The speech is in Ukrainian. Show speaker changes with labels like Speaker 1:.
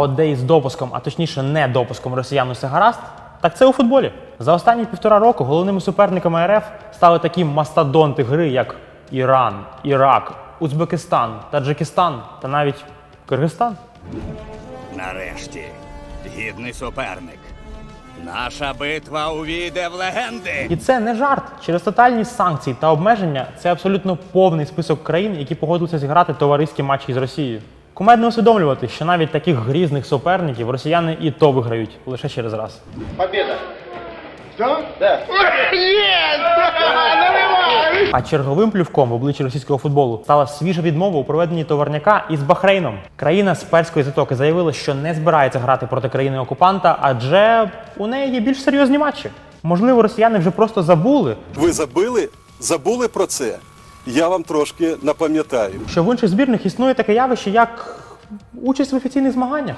Speaker 1: От де із допуском, а точніше не допуском росіян усе гаразд, так це у футболі. За останні півтора року головними суперниками РФ стали такі мастодонти гри, як Іран, Ірак, Узбекистан, Таджикистан та навіть Киргизстан.
Speaker 2: Нарешті, гідний суперник. Наша битва увійде в легенди.
Speaker 1: І це не жарт. Через тотальні санкції та обмеження це абсолютно повний список країн, які погодилися зіграти товариські матчі з Росією. Кумедно усвідомлювати, що навіть таких грізних суперників росіяни і то виграють лише через раз.
Speaker 3: Победа. Все? Да.
Speaker 1: А черговим плювком в обличчі російського футболу стала свіжа відмова у проведенні товарняка із Бахрейном. Країна з перської затоки заявила, що не збирається грати проти країни окупанта, адже у неї є більш серйозні матчі. Можливо, росіяни вже просто забули,
Speaker 4: Ви забили? Забули про це? Я вам трошки напам'ятаю.
Speaker 1: що в інших збірних існує таке явище, як участь в офіційних змаганнях.